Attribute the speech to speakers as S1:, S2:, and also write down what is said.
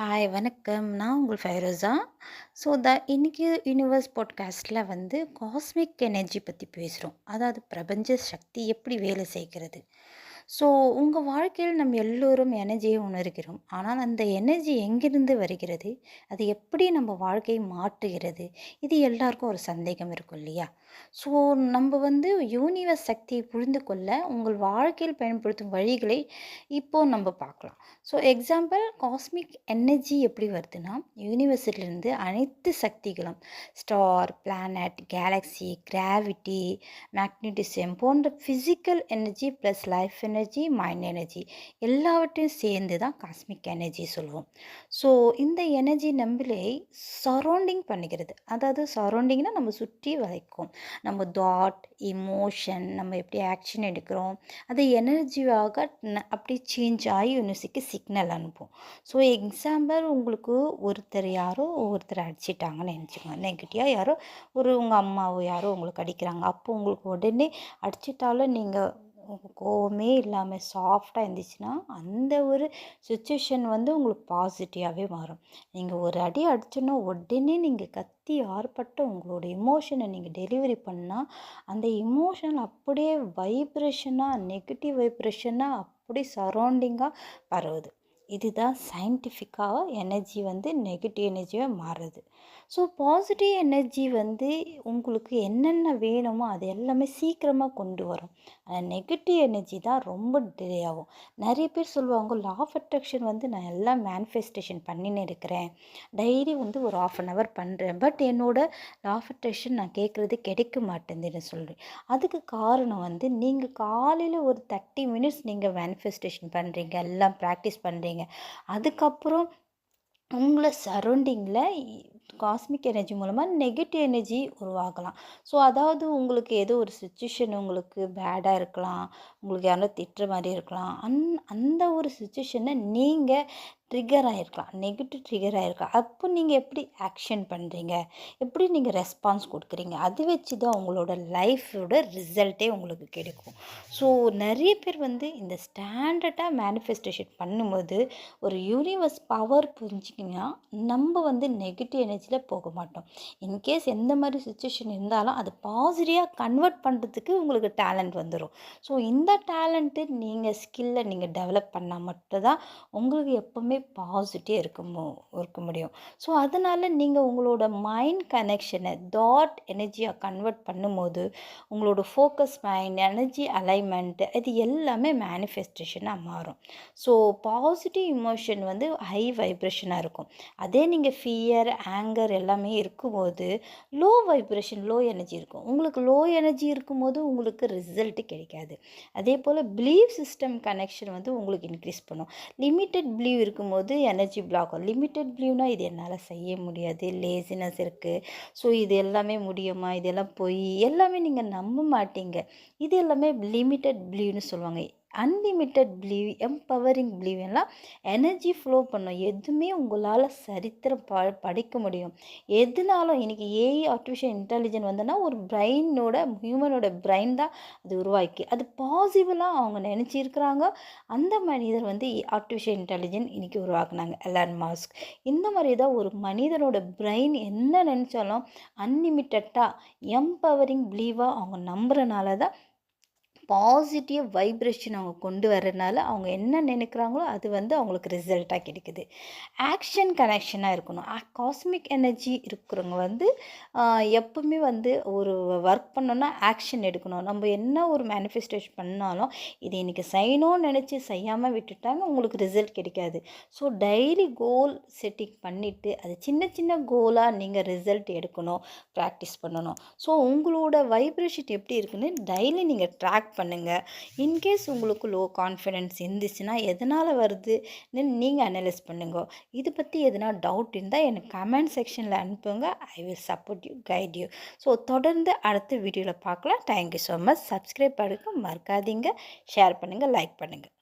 S1: Hi வணக்கம். நான் உங்கள் ஃபைரோஸா? ஸோ த இன்றைக்கி யூனிவர்ஸ் பாட்காஸ்ட்டில் வந்து காஸ்மிக் எனர்ஜி பற்றி பேசுகிறோம் அதாவது பிரபஞ்ச சக்தி எப்படி வேலை செய்கிறது? ஸோ உங்கள் வாழ்க்கையில் நம்ம எல்லோரும் எனர்ஜியை உணர்கிறோம். ஆனால் அந்த எனர்ஜி எங்கிருந்து வருகிறது? அது எப்படி நம்ம வாழ்க்கையை மாற்றுகிறது? இது எல்லாருக்கும் ஒரு சந்தேகம் இருக்கும் இல்லையா? ஸோ நம்ம வந்து யூனிவர்ஸ் சக்தியை புரிந்து கொள்ள உங்கள் வாழ்க்கையில் பயன்படுத்தும் வழிகளை இப்போ நம்ம பார்க்கலாம். ஸோ எக்ஸாம்பிள் காஸ்மிக் எனர்ஜி எப்படி வருதுன்னா யூனிவர்ஸிலிருந்து அனைத்து சக்திகளும் star planet galaxy gravity magnetism போன்ற physical energy plus life energy energy mind energy எல்லாவற்றையும் சேர்ந்து தான் காஸ்மிக் எனர்ஜி சொல்லுவோம். ஸோ இந்த எனர்ஜி நம்மளே சரௌண்டிங் பண்ணுகிறது அதாவது சரௌண்டிங்னால் நம்ம சுற்றி வரைக்கும் நம்ம தாட் இமோஷன் நம்ம எப்படி ஆக்ஷன் எடுக்கிறோம் அது எனர்ஜியாக அப்படி சேஞ்ச் ஆகி யூனிவர்சிக்கு சிக்னல் அனுப்பும். ஸோ எக்ஸாம்பிள் உங்களுக்கு ஒருத்தர் யாரோ ஒருத்தர் அடிச்சிட்டாங்கன்னு நினச்சிக்கோங்க. நெகட்டிவாக யாரோ ஒரு உங்கள் அம்மாவோ யாரோ உங்களுக்கு அடிக்கிறாங்க அப்போ உங்களுக்கு உடனே அடிச்சிட்டாலும் நீங்கள் கோவமே இல்லாமல் சாஃப்டாக இருந்துச்சுன்னா அந்த ஒரு சுச்சுவேஷன் வந்து உங்களுக்கு பாசிட்டிவாகவே மாறும். நீங்கள் ஒரு அடி அடிச்சோன்னா உடனே நீங்கள் கத்தி ஆர்ப்பட்ட உங்களோட இமோஷனை நீங்கள் டெலிவரி பண்ணால் அந்த இமோஷன் அப்படியே வைப்ரேஷனாக நெகட்டிவ் வைப்ரேஷனாக அப்படி சரௌண்டிங்காக பரவுது. இதுதான் சயின்டிஃபிக்காக எனர்ஜி வந்து நெகட்டிவ் எனர்ஜியாக மாறுது. ஸோ பாசிட்டிவ் எனர்ஜி வந்து உங்களுக்கு என்னென்ன வேணுமோ அது எல்லாமே சீக்கிரமாக கொண்டு வரும். ஆனால் நெகட்டிவ் எனர்ஜி தான் ரொம்ப டிலே ஆகும். நிறைய பேர் சொல்லுவாங்க லா ஆஃப் அட்ராக்ஷன் வந்து நான் எல்லாம் மேனிஃபெஸ்டேஷன் பண்ணின்னு இருக்கிறேன். டெய்லி வந்து ஒரு ஆஃப் அன் ஹவர் பண்ணுறேன் பட் என்னோட லா ஆஃப் அட்ராக்ஷன் நான் கேட்குறது கிடைக்க மாட்டேங்குதுன்னு சொல்கிறேன் அதுக்கு காரணம் வந்து நீங்கள் காலையில் ஒரு தேர்ட்டி மினிட்ஸ் நீங்கள் மேனிஃபெஸ்டேஷன் பண்ணுறீங்க எல்லாம் ப்ராக்டிஸ் பண்ணுறீங்க அதுக்கப்புறம் உங்களை சரௌண்டிங்கில் காஸ்மிக் எனர்ஜி மூலமாக நெகட்டிவ் எனர்ஜி உருவாகலாம் ஸோ அதாவது உங்களுக்கு ஏதோ ஒரு சுச்சுவேஷன் உங்களுக்கு பேடாக இருக்கலாம். உங்களுக்கு யாரோ திட்டுற மாதிரி இருக்கலாம். அந் அந்த ஒரு சுச்சுவேஷனை நீங்கள் ட்ரிகர் ஆகிருக்கலாம் நெகட்டிவ் ட்ரிகர் ஆகிருக்கலாம் அப்போ நீங்கள் எப்படி ஆக்ஷன் பண்ணுறீங்க எப்படி நீங்கள் ரெஸ்பான்ஸ் கொடுக்குறீங்க? அது வச்சு தான் உங்களோட லைஃபோட ரிசல்ட்டே உங்களுக்கு கிடைக்கும். ஸோ நிறைய பேர் வந்து இந்த ஸ்டாண்டர்டாக மேனிஃபெஸ்டேஷன் பண்ணும்போது ஒரு யூனிவர்ஸ் பவர் புரிஞ்சிங்கன்னா நம்ம வந்து நெகட்டிவ் எனர்ஜியில் போக மாட்டோம். இன்கேஸ் எந்த மாதிரி சுச்சுவேஷன் இருந்தாலும் அது பாசிட்டிவாக கன்வெர்ட் பண்ணுறதுக்கு உங்களுக்கு டேலண்ட் வந்துடும் ஸோ இந்த டேலண்ட்டு நீங்கள் ஸ்கில்லை நீங்கள் டெவலப் பண்ணால் மட்டும்தான் உங்களுக்கு எப்போவுமே பாசிட்டிவ் இருக்க இருக்க முடியும். ஸோ அதனால் நீங்கள் உங்களோட மைண்ட் கனெக்ஷனை தாட் எனர்ஜியாக கன்வெர்ட் பண்ணும்போது உங்களோட ஃபோக்கஸ் மைண்ட் எனர்ஜி அலைன்மெண்ட் இது எல்லாமே மேனிஃபெஸ்டேஷனாக மாறும். ஸோ பாசிட்டிவ் இமோஷன் வந்து ஹை வைப்ரேஷனாக இருக்கும். அதே நீங்கள் ஃபியர் ஆங்கர் எல்லாமே இருக்கும்போது லோ வைப்ரேஷன் லோ எனர்ஜி இருக்கும். உங்களுக்கு லோ எனர்ஜி இருக்கும்போது உங்களுக்கு ரிசல்ட்டு கிடைக்காது. அதே போல் பிலீவ் சிஸ்டம் கனெக்ஷன் வந்து உங்களுக்கு இன்க்ரீஸ் பண்ணும். லிமிட்டட் பிலீவ் இருக்கும் போது எனர்ஜி பிளாக் லிமிட்டட் பிலீவ்னா இது என்னால் செய்ய முடியாது. லேசினஸ் இருக்குது ஸோ இது எல்லாமே முடியுமா? இதெல்லாம் பொய் எல்லாமே நீங்கள் நம்ப மாட்டீங்க. இது எல்லாமே லிமிட்டட் ப்ளூன்னு சொல்லுவாங்க. அன்லிமிட்டட் பிலீவ் எம்பவரிங் பிலீவ் எல்லாம் எனர்ஜி ஃப்ளோ பண்ணும். எதுவுமே உங்களால் சரித்திரம் ப படிக்க முடியும். எதுனாலும் இன்றைக்கி ஏஐ ஆர்டிஃபிஷியல் இன்டெலிஜென்ட் வந்தோன்னா ஒரு பிரெயினோட ஹியூமனோட பிரெயின் தான் அது உருவாக்கி. அது பாசிபிளாக அவங்க நினச்சிருக்கிறாங்க. அந்த மனிதர் வந்து ஆர்டிஃபிஷியல் இன்டெலிஜென்ட் இன்றைக்கி உருவாக்குனாங்க. எலான் மாஸ்க் இந்த மாதிரி தான் ஒரு மனிதனோட பிரெயின் என்ன நினச்சாலும் அன்லிமிட்டடாக எம்பவரிங் பிலீவாக அவங்க நம்புறனால தான் பாசிட்டிவ் வைப்ரேஷன் அவங்க கொண்டு வரனால அவங்க என்ன நினைக்கிறாங்களோ அது வந்து அவங்களுக்கு ரிசல்ட்டாக கிடைக்குது. ஆக்ஷன் கனெக்ஷனாக இருக்கணும். காஸ்மிக் எனர்ஜி இருக்கிறவங்க வந்து எப்பவுமே வந்து ஒரு ஒர்க் பண்ணோன்னா ஆக்ஷன் எடுக்கணும். நம்ம என்ன ஒரு மேனிஃபெஸ்டேஷன் பண்ணாலும் இது இன்றைக்கி செய்யணும்னு நினச்சி செய்யாமல் விட்டுட்டாங்க உங்களுக்கு ரிசல்ட் கிடைக்காது. ஸோ டெய்லி கோல் செட்டிங் பண்ணிவிட்டு அது சின்ன சின்ன கோலாக நீங்கள் ரிசல்ட் எடுக்கணும் ப்ராக்டிஸ் பண்ணணும். ஸோ உங்களோட வைப்ரேஷன் எப்படி இருக்குன்னு டெய்லி நீங்கள் ட்ராக் பண்ணுங்கள் இன்கேஸ் உங்களுக்கு லோ கான்ஃபிடென்ஸ் இருந்துச்சுன்னா எதனால் வருதுன்னு நீங்கள் அனலைஸ் பண்ணுங்க. இது பற்றி எதனா டவுட் இருந்தால் எனக்கு கமெண்ட் செக்ஷனில் அனுப்புங்க. I will support you guide you so தொடர்ந்து அடுத்த வீடியோவில் பார்க்கலாம். தேங்க்யூ ஸோ மச் சப்ஸ்கிரைப் பண்ணுங்க மறக்காதீங்க. ஷேர் பண்ணுங்கள் லைக் பண்ணுங்கள்